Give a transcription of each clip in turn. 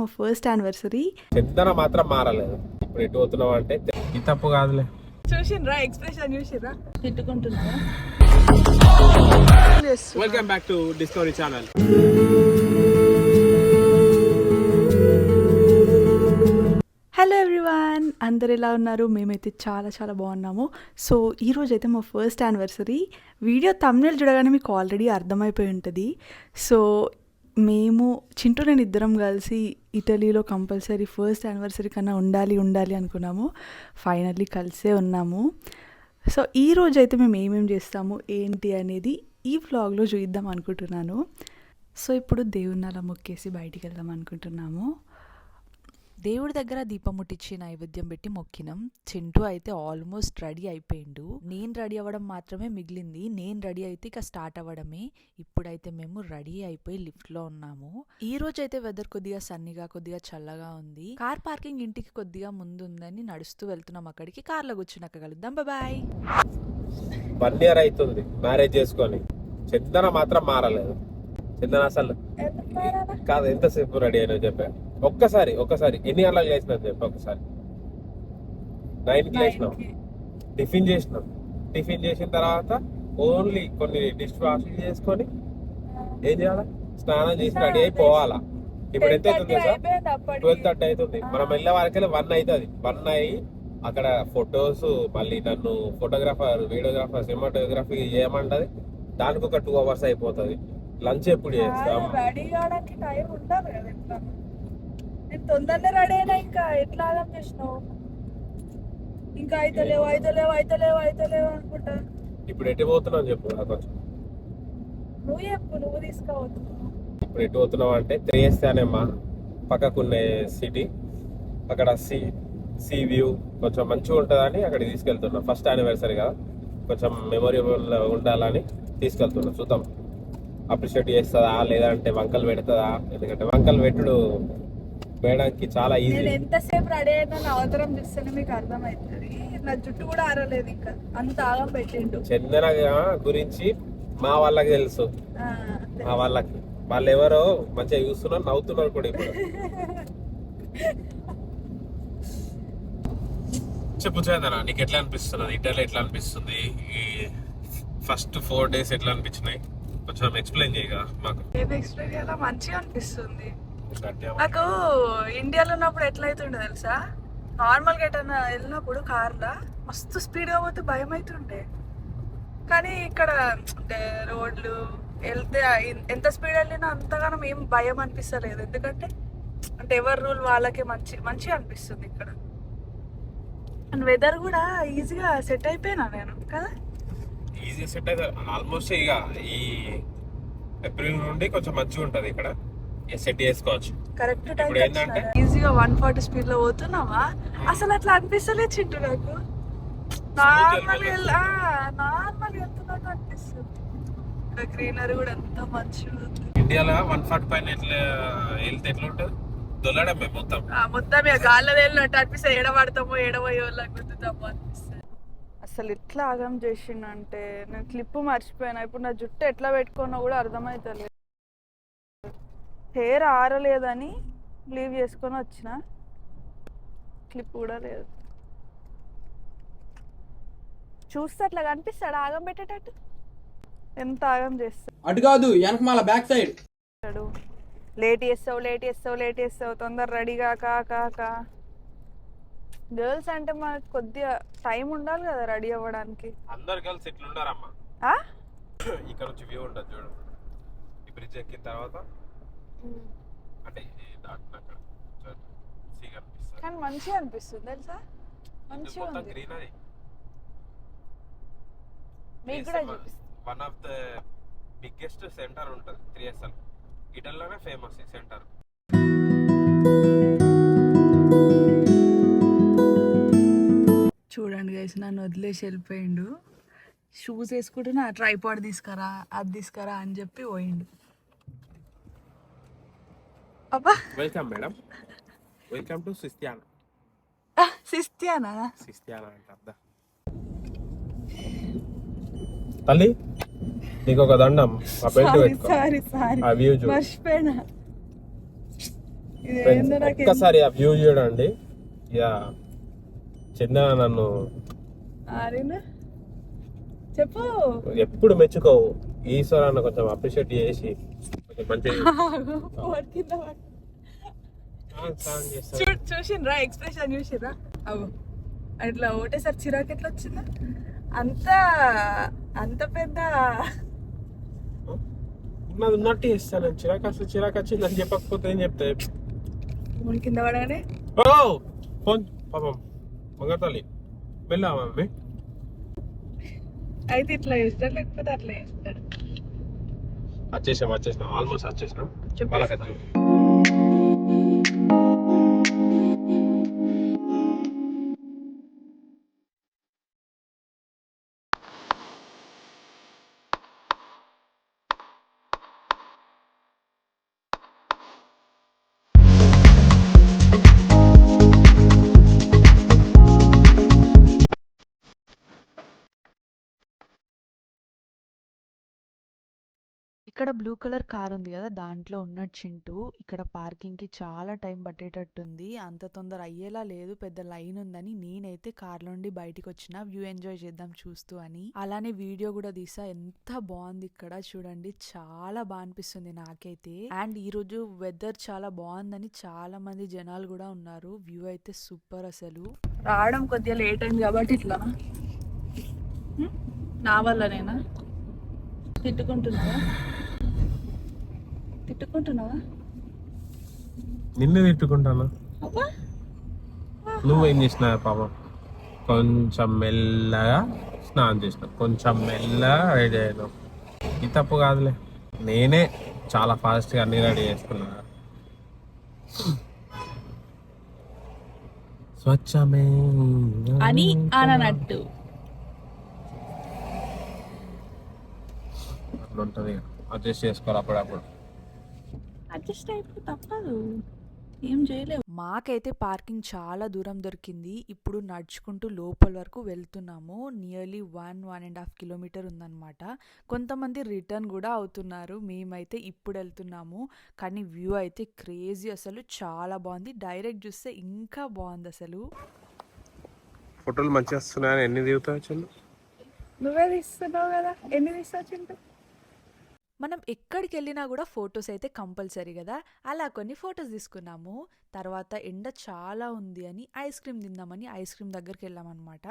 మా first anniversary చెందన మాత్రం మారలేదు. ఇప్పుడు ఎటు పోతున్నావు అంటే ఈ తప్పు కాదులే. చూసిండ్రా ఎక్స్ప్రెషన్ చూసిండ్రా తిట్టుకుంటున్నారా welcome back to Discovery Channel hello everyone అందరు ఎలా ఉన్నారు? మేమైతే చాలా చాలా బాగున్నాము. సో ఈరోజు అయితే మా ఫస్ట్ యానివర్సరీ వీడియో తమ్నేల్ చూడగానే మీకు ఆల్రెడీ అర్థమైపోయి ఉంటుంది. సో మేము చింటూ నేను ఇద్దరం కలిసి ఇటలీలో కంపల్సరీ ఫస్ట్ యానివర్సరీ కన్నా ఉండాలి ఉండాలి అనుకున్నాము. ఫైనల్లీ కలిసే ఉన్నాము. సో ఈ రోజు అయితే మేము ఏమేమి చేస్తాము ఏంటి అనేది ఈ వ్లాగ్లో చూద్దాం అనుకుంటున్నాను. సో ఇప్పుడు దేవుని అలా మొక్కేసి బయటికి వెళ్దాం అనుకుంటున్నాము. దేవుడి దగ్గర దీపం ముట్టించి నైవేద్యం పెట్టి మొక్కినాం. చింటూ అయితే ఆల్మోస్ట్ రెడీ అయిపోయిండు. నేను రెడీ అవ్వడం మాత్రమే మిగిలింది. నేను రెడీ అయితే ఇక స్టార్ట్ అవ్వడమే. ఇప్పుడైతే మేము రెడీ అయిపోయి లిఫ్ట్లో ఉన్నాము. ఈ రోజు అయితే వెదర్ కొద్దిగా సన్నిగా కొద్దిగా చల్లగా ఉంది. కార్ పార్కింగ్ ఇంటికి కొద్దిగా ముందు ఉందని నడుస్తూ వెళ్తున్నాం అక్కడికి. కార్లో కూర్చున్నాక కలుద్దాం. బాయ్ వన్ ఇయర్ అవుతుంది. మ్యారేజ్ చేసుకొని. చందన మాత్రం మారలేదు. చందన అసలు కాదు ఎంతసేపు రెడీ అయినా చెప్పా. ఒక్కసారి ఒక్కసారి. ఎన్ని గంటలకు లేచినా చెప్పా ఒక్కసారి. నైన్కి లేచినాం టిఫిన్ చేసినాం టిఫిన్ చేసిన తర్వాత ఓన్లీ కొన్ని డిష్ వాష్ చేసుకొని ఏం చేయాలా? స్నానం చేసి రెడీ అయిపోవాలా ఇప్పుడు ఎంత అవుతుంది సార్ ట్వెల్వ్ థర్టీ అవుతుంది. మనం వెళ్ళే వరకెళ్ళి వన్ అవుతుంది. వన్ అయ్యి అక్కడ ఫొటోస్ మళ్ళీ నన్ను ఫోటోగ్రాఫర్ వీడియోగ్రాఫర్ సినిమాటోగ్రఫీ చేయమంటది దానికి ఒక టూ అవర్స్ అయిపోతుంది. లంచ్ ఎప్పుడు చేస్తాం? రెడీ కావడానికి టైం ఉండాలి కదా ఎట్లా నేను తొందరనే రెడీ అయినా ఇంకా ఎట్లా ఆగం చేసినావు? ఇంకా అయితలేవు అయితలేవు అయితలేవు అయితలేవు అనుకుంటా. ఇప్పుడు ఎటు పోతున్నావు చెప్పు నాకు కొంచెం. నువ్వు చెప్పు నువ్వు తీసుకోవద్దు ఇప్పుడు ఎటు పోతున్నావు అంటే త్రేస్తానేమ్మా పక్కకున్న సిటీ అక్కడ సీ సీ వ్యూ కొంచెం మంచిగా ఉంటుందని అక్కడికి తీసుకెళ్తున్నా. ఫస్ట్ యానివర్సరీ కదా. కొంచెం మెమొరబుల్ ఉండాలని తీసుకెళ్తున్నా. చూద్దాం. అప్రిషియేట్ చేస్తుందా లేదంటే వంకలు పెడుతుందా? ఎందుకంటే వంకలు పెట్టుడు వేయడానికి చాలా ఈజీ నేను ఎంతసేపు రెడీ అయినా నా అవతరం చూస్తేనే మీకు అర్థమవుతుంది. నా జుట్టు కూడా ఆరలేదు ఇంకా. అంత ఆగం పెట్టిండు. చందన గురించి మా వాళ్ళకి తెలుసు. ఆ, మా వాళ్ళకి. వాళ్ళు ఎవరో మంచిగా చూస్తున్నారు నవ్వుతున్నారు కూడా ఇప్పుడు. చెప్పు చందన నీకు ఎట్లా అనిపిస్తున్నది? ఇటలీ ఎట్లా అనిపిస్తుంది? ఈ ఫస్ట్ ఫోర్ డేస్ ఎట్లా అనిపించినాయి? కొంచెం ఎక్స్ప్లెయిన్ చేయగా మాకు? ఏం ఎక్స్ప్లెయిన్ చేయాలో? మంచిగా అనిపిస్తుంది. నాకు ఇండియాలో ఉన్నప్పుడు ఎట్లయితుండే తెలుసా? నార్మల్గా ఎటన్నా వెళ్ళినప్పుడు కార్లో మస్తు స్పీడ్గా పోతే భయం అవుతుండే కానీ ఇక్కడ అంటే రోడ్లు వెళ్తే ఎంత స్పీడ్ వెళ్ళినా అంతగానం ఏం భయం అనిపిస్తలేదు. ఎందుకంటే అంటే ఎవరి రూల్ వాళ్ళకే మంచి మంచిగా అనిపిస్తుంది ఇక్కడ. అండ్ వెదర్ కూడా ఈజీగా సెట్ అయిపోయినా నేను కదా? ఈజీ సెట్ అయితే ఆల్మోస్ట్ ఇక ఈ ఏప్రిల్ నుండి కొంచెం మంచిగా ఉంటది ఇక్కడ. సెట్ చేసుకోవచ్చు. కరెక్ట్ టైం ఏంటంటే? ఈజీగా వన్ ఫార్టీ స్పీడ్లో పోతున్నావా అసలు అట్లా అనిపిస్తలే చింటూ నాకు. నార్మల్ నార్మల్ వెళ్తున్నట్టు అనిపిస్తుంది. ఇక్కడ గ్రీనరీ కూడా ఎంత మంచిగా ఉంది. ఇండియాలో వన్ ఫార్టీ పైన ఎట్లా వెళ్తే ఎట్లా ఉంటుంది? దొల్లడమే మొత్తం. మొత్తం ఇక గాల్లో వెళ్ళినట్టు అనిపిస్తుంది. ఎడబడతామో ఎడబోయో గుద్దుతామో అనిపిస్తుంది. అసలు ఎట్లా ఆగం చేసిండంటే నేను క్లిప్ మర్చిపోయినా. ఇప్పుడు నా జుట్టు ఎట్లా పెట్టుకున్నా కూడా అర్థమవుతలేదు హెయిర్ ఆరలేదని లీవ్ చేసుకొని వచ్చిన. క్లిప్ కూడా లేదు. చూస్తే అట్లా కనిపిస్తాడు? ఆగం పెట్టేటట్టు. ఎంత ఆగం చేస్తాడు అటు కాదు వెనకమాల బ్యాక్ సైడ్. లేట్ చేస్తావు లేట్ చేస్తావు లేట్ చేస్తావు. తొందర రెడీగా కా కా కా. గర్ల్స్ అంటే మనకు కొద్దిగా టైం ఉండాలి కదా రెడీ అవ్వడానికి. అందరు కలిసి ఇట్లా ఉండారమ్మా ఆ? ఇక్కడ నుంచి వ్యూ ఉంటుంది చూడు. ఈ బ్రిడ్జ్ ఎక్కిన తర్వాత అంటే దాటిన అక్కడ సీ కనిపిస్తుంది. కానీ మంచిగా అనిపిస్తుంది తెలుసా? మంచిగా ఉంది. గ్రీనరీ మీకు కూడా one of the biggest centre ఉంటుంది త్రిఎస్ఎల్. ఇటల్లోనే ఫేమస్ ఈ సెంటర్ గైస్ నన్ను వదిలేసి వెళ్ళిపోయిండు. షూస్ వేసుకుంటున్నా ట్రైపాడ్ తీసుకురా అది తీసుకురా అని చెప్పి పోయిండు. అబ్బా. Welcome madam welcome to Sistiana Sistiana Sistiana అంటే తల్లి నీకు ఒక దండం. ఆ బెల్ట్ సారీ పెట్టుకో. సారీ సారీ ఆ వ్యూ చూడు. మర్చిపోయినా. ఒక్కసారి ఆ వ్యూ చూడండి. ఇక చందన నన్ను చెప్పు. ఎప్పుడు మెచ్చుకోవు. ఈశ్వరాన్ని కొంచెం అప్రిషియేట్ చేసి కొంచెం చూసిండ్రా ఎక్స్ప్రెషన్ చూసిండ్రా? అవు. అట్లా ఒకటేసారి చిరాకు ఎట్లా వచ్చిందా? అంత అంత పెద్ద ఉన్నది ఉన్నట్టు చేస్తాను చిరాకు అసలు చిరాకు వచ్చింది అని చెప్పకపోతే ఏం చెప్తే మూడు కింద పడగానే? ఓ! ఫోన్ పాపం. మంగతల్లి వెళ్ళా మమ్మీ? అయితే ఇట్లా చేస్తాడు లేకపోతే అట్లా చేస్తాడు. వచ్చేసాం వచ్చేసినాం ఆల్మోస్ట్ వచ్చేసినాం. చెప్పు. వాళ్ళకైతే ఇక్కడ బ్లూ కలర్ కార్ ఉంది కదా దాంట్లో ఉన్నట్టు చింటూ. ఇక్కడ పార్కింగ్కి చాలా టైం పట్టేటట్టుంది. అంత తొందర అయ్యేలా లేదు పెద్ద లైన్ ఉందని. నేనైతే కార్ నుండి బయటికి వచ్చిన వ్యూ ఎంజాయ్ చేద్దాం చూస్తూ అని. అలానే వీడియో కూడా తీసా. ఎంత బాగుంది ఇక్కడ చూడండి. చాలా బాగా అనిపిస్తుంది నాకైతే. అండ్ ఈ రోజు వెదర్ చాలా బాగుందని చాలా మంది జనాలు కూడా ఉన్నారు. వ్యూ అయితే సూపర్ అసలు. రావడం కొద్దిగా లేట్ అయింది కాబట్టి ఇట్లా. నా వల్ల నేనా తిట్టుకుంటున్నావా? తిట్టుకుంటున్నావా నిన్ను తిట్టుకుంటాను? నువ్వేం చేసినా పాపం. కొంచెం మెల్లగా స్నానం చేసిన. కొంచెం మెల్లగా రెడీ అయినావు ఈ తప్పు కాదులే. నేనే చాలా ఫాస్ట్గా అన్ని రెడీ చేసుకున్నా. స్వచ్ఛమే. అని అననట్టు. అట్లా ఉంటుంది అడ్జస్ట్ చేసుకోవాలి అప్పుడప్పుడు. అడ్జస్ట్ అయిపో తప్పదు. ఏం చేయలేవు. మాకైతే పార్కింగ్ చాలా దూరం దొరికింది. ఇప్పుడు నడుచుకుంటూ లోపల వరకు వెళ్తున్నాము. Nearly one one and half kilometre ఉందన్నమాట. కొంతమంది రిటర్న్ కూడా అవుతున్నారు. మేమైతే ఇప్పుడు వెళ్తున్నాము. కానీ వ్యూ అయితే క్రేజీ అసలు. చాలా బాగుంది. డైరెక్ట్ చూస్తే ఇంకా బాగుంది అసలు. ఫోటోలు మంచిగా వస్తున్నాయని ఎన్ని దిగుతావు నువ్వే తీస్తున్నావు కదా. ఎన్ని తీస్తావు చింటూ మనం ఎక్కడికి వెళ్ళినా కూడా ఫొటోస్ అయితే కంపల్సరీ కదా. అలా కొన్ని ఫొటోస్ తీసుకున్నాము. తర్వాత ఎండ చాలా ఉంది అని ఐస్ క్రీమ్ తిందామని ఐస్ క్రీమ్ దగ్గరికి వెళ్ళామన్నమాట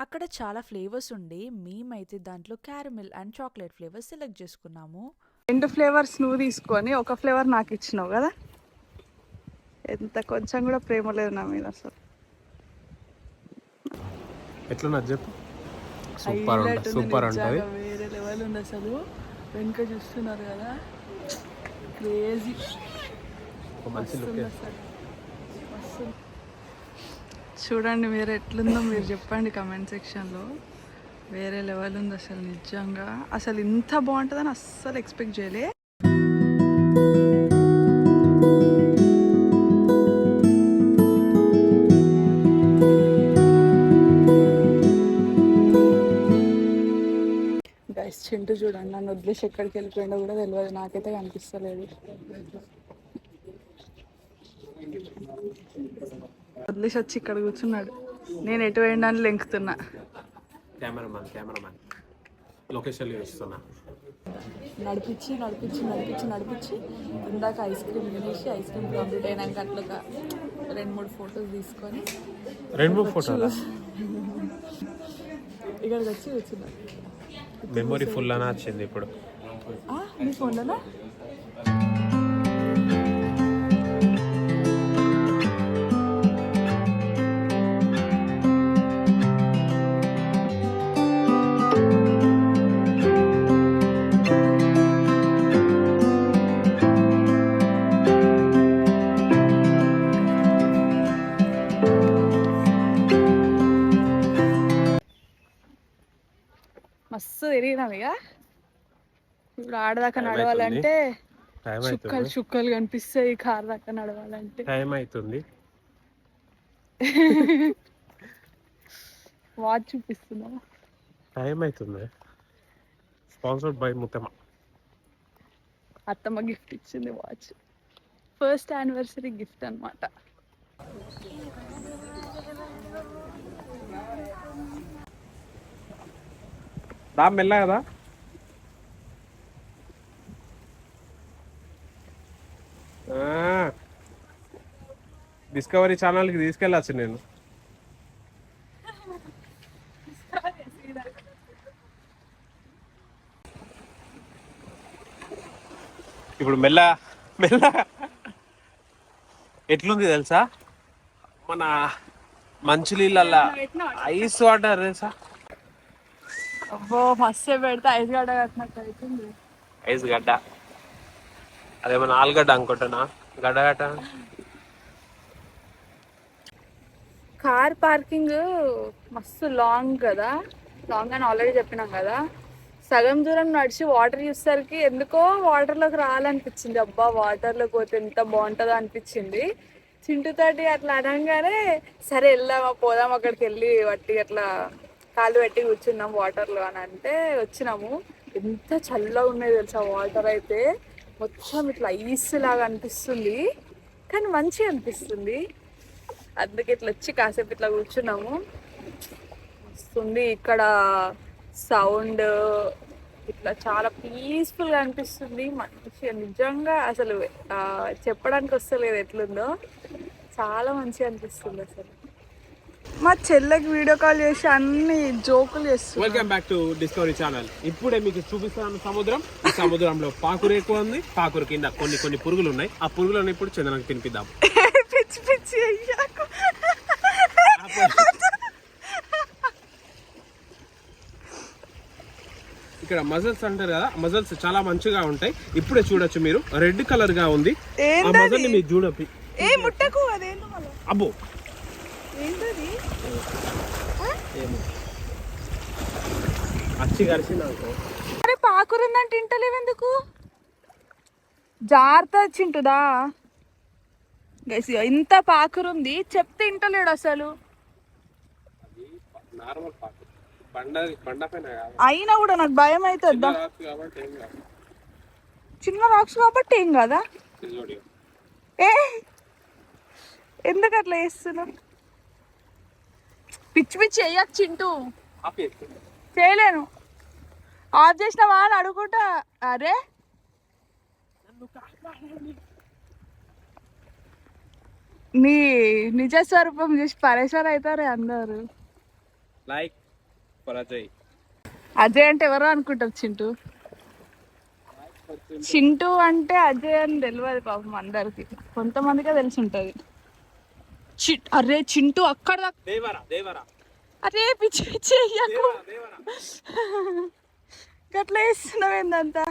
అక్కడ చాలా ఫ్లేవర్స్ ఉండే. మేమైతే దాంట్లో caramel and chocolate flavours select చేసుకున్నాము. రెండు ఫ్లేవర్స్ నువ్వు తీసుకొని ఒక ఫ్లేవర్ నాకు ఇచ్చినావు కదా? ఎంత కొంచెం కూడా ప్రేమ లేదు నా మీద అసలు. ఎట్లా చెప్పు? సూపర్ సూపర్ ఉంటుంది. వేరే లెవెల్ ఉంది అసలు. వెనుక చూస్తున్నారు కదా. క్రేజీ చూడండి మీరు ఎట్లుందో మీరు చెప్పండి కమెంట్ సెక్షన్లో వేరే లెవెల్ ఉంది అసలు నిజంగా. అసలు ఇంత బాగుంటుందని అస్సలు ఎక్స్పెక్ట్ చేయలే. చింటూ చూడండి. నన్ను వదిలేసి ఎక్కడికి వెళ్ళిపోయిందో కూడా తెలియదు. నాకైతే కనిపిస్తలేదు. వదిలేసి వచ్చి ఇక్కడ కూర్చున్నాడు. నేను ఎటు వేయడానికి లెంకుతున్నా. లొకేషన్ ఇస్తున్నా నడిపించి నడిపించి నడిపించి నడిపించి ఇందాక ఐస్ క్రీమ్ తినేసి ఐస్ క్రీమ్ కంప్లీట్ అయినాక అట్లా ఒక రెండు మూడు ఫొటోస్ తీసుకొని రెండు మూడు ఫోటోలు? ఇక్కడికి వచ్చి కూర్చున్నా. మెమొరీ ఫుల్ అని వచ్చింది ఇప్పుడు. మీ ఫోన్లోనా మస్తు తిరిగినాం ఇక. ఇప్పుడు ఆడదాకా నడవాలంటే చుక్కలు చుక్కలు కనిపిస్తాయి కార్ దాకా నడవాలంటే. టైం అవుతుంది. వాచ్ చూపిస్తున్నా. టైం అవుతుంది. స్పాన్సర్డ్ బై ముత్తమ్మ అత్తమ్మ గిఫ్ట్ ఇచ్చింది వాచ్ ఫస్ట్ యానివర్సరీ గిఫ్ట్ అనమాట దా మెల్ల కదా? డిస్కవరీ ఛానల్కి తీసుకెళ్ళచ్చు నేను. ఇప్పుడు మెల్ల మెల్ల. ఎట్లుంది తెలుసా? మన మంచు నీళ్ళల్లో ఐస్ వాటర్ తెలుసా? అబ్బో మస్తు పెడితే ఐస్ గడ్డ కట్టినట్టు అవుతుంది ఐస్ గడ్డ అదేమన్నా ఆలుగడ్డ అనుకుంటున్నా. గడ్డ గడ్డ కార్ పార్కింగ్ మస్తు లాంగ్ కదా. లాంగ్ అని ఆల్రెడీ చెప్పినాం కదా. సగం దూరం నడిచి వాటర్ చూసేసరికి ఎందుకో వాటర్లోకి రావాలనిపించింది. అబ్బా వాటర్లోకి పోతే ఎంత బాగుంటుందో అనిపించింది. చింటుతోటి అట్లా అనగానే సరే వెళ్దామా పోదాం అక్కడికి వెళ్ళి వట్టి అట్లా కాలు పెట్టి కూర్చున్నాం వాటర్లో అని అంటే వచ్చినాము. ఎంత చల్లగా ఉన్నాయి తెలుసా వాటర్ అయితే. మొత్తం ఇట్లా ఐస్ లాగా అనిపిస్తుంది. కానీ మంచిగా అనిపిస్తుంది. అందుకే ఇట్లా వచ్చి కాసేపు ఇట్లా కూర్చున్నాము. వస్తుంది ఇక్కడ సౌండ్ ఇట్లా చాలా పీస్ఫుల్గా అనిపిస్తుంది. మంచిగా నిజంగా అసలు చెప్పడానికి వస్తలేదు ఎట్లుందో. చాలా మంచిగా అనిపిస్తుంది అసలు. మా చెల్లెకి వీడియో కాల్ చేసి అన్ని జోకులు చేస్తుంది welcome back to Discovery Channel ఇప్పుడే మీకు చూపిస్తున్నాను సముద్రం. ఈ సముద్రంలో పాకురు ఎక్కువ ఉంది. పాకురు కింద కొన్ని కొన్ని పురుగులు ఉన్నాయి. ఆ పురుగులను ఇప్పుడు చందనకు తినిపిద్దాం. పిచ్చి పిచ్చి అయ్యాకు. ఇక్కడ మజల్స్ అంటారు కదా మజల్స్ చాలా మంచిగా ఉంటాయి. ఇప్పుడే చూడొచ్చు మీరు. రెడ్ కలర్గా ఉంది. ఆ? మజల్ని మీరు చూడపి అబ్బో అచ్చి కలిసింది అనుకో. అరే పాకురుందంటే ఇంటలేవు ఎందుకు? జాగ్రత్త చింటుదా గైస్ ఇంత పాకురుంది చెప్తే ఇంటలేడు అసలు. అయినా కూడా నాకు భయం అవుతుంది చిన్న రాక్స్ కాబట్టి ఏం కదా. ఏ ఎందుకు అట్లా చేస్తున్నావు? పిచ్చి పిచ్చి వేయకు చింటూ. చేయలేను. ఆఫ్ చేసినావా అని అడుగుతా. అరే. నీ నిజ స్వరూపం చూసి పరేషాన్ అవుతారే అందరు. లైక్ అజయ్ అజయ్ అంటే ఎవరో అనుకుంటారు చింటూ. చింటూ అంటే అజయ్ అని తెలియదు పాపం అందరికి. కొంతమందికే తెలిసి ఉంటది. చి అరే చింటూ అక్కడ దాకా దేవరా దేవరా. అరే పిచ్చి పిచ్చి గట్లా వేస్తున్నావు ఏందంతా?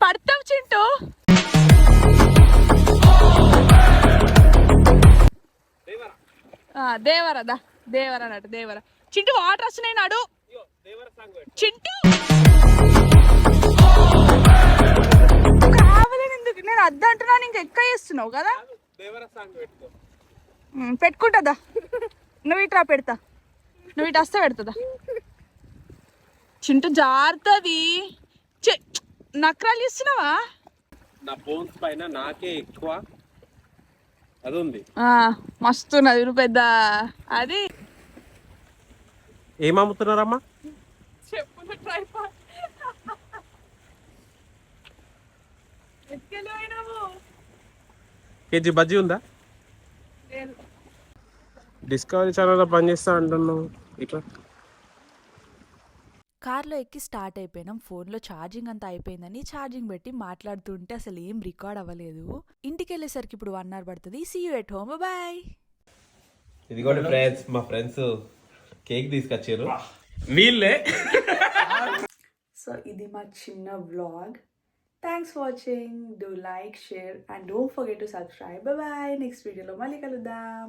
పడతావు చింటూ? దేవరా. ఆ, దేవరా అన్నట్టు దేవరా. చింటూ వాటర్ వస్తున్నాయి నాడు. చింటూ! కావాలని ఎందుకు? నేను అద్దంటున్నాను ఇంకా ఎక్క చేస్తున్నావు కదా దేవరా సాంగ్ పెట్టుకో. పెట్టుకుంటుందా? నువ్వు ఇట్రా పెడతా. నువ్వు ఇటు వస్తే పెడుతుందా? చింటూ జారుతుంది. నక్రాలు ఇస్తున్నావా నా బోన్స్ పైన నాకే ఎక్కువ. అది ఉంది ఆ, మస్తున్నది నువ్వు పెద్ద. అది. ఏం అమ్ముతున్నారమ్మా? చెప్పులు ట్రైపాడ్. ఎత్తుకెళ్ళిపోయినావు కేజీ బజ్జీ ఉందా? డిస్కవరీ ఛానల్లో పనిచేస్తా అంటున్నావు. ఇట్లా. కార్లో ఎక్కి స్టార్ట్ అయిపోయినాం. ఫోన్లో ఛార్జింగ్ అంతా అయిపోయిందని ఛార్జింగ్ పెట్టి మాట్లాడుతుంటే అసలు ఏం రికార్డ్ అవ్వలేదు. ఇంటికి వెళ్ళేసరికి ఇప్పుడు వన్ అవర్ పడుతుంది. See you at home bye ఇదిగోండి ఫ్రెండ్స్ మా ఫ్రెండ్స్ కేక్ తీసుకొచ్చారు. వీళ్ళే సో ఇది మా చిన్న vlog thanks for watching do like share and don't forget to subscribe bye next వీడియోలో మళ్ళీ కలుద్దాం.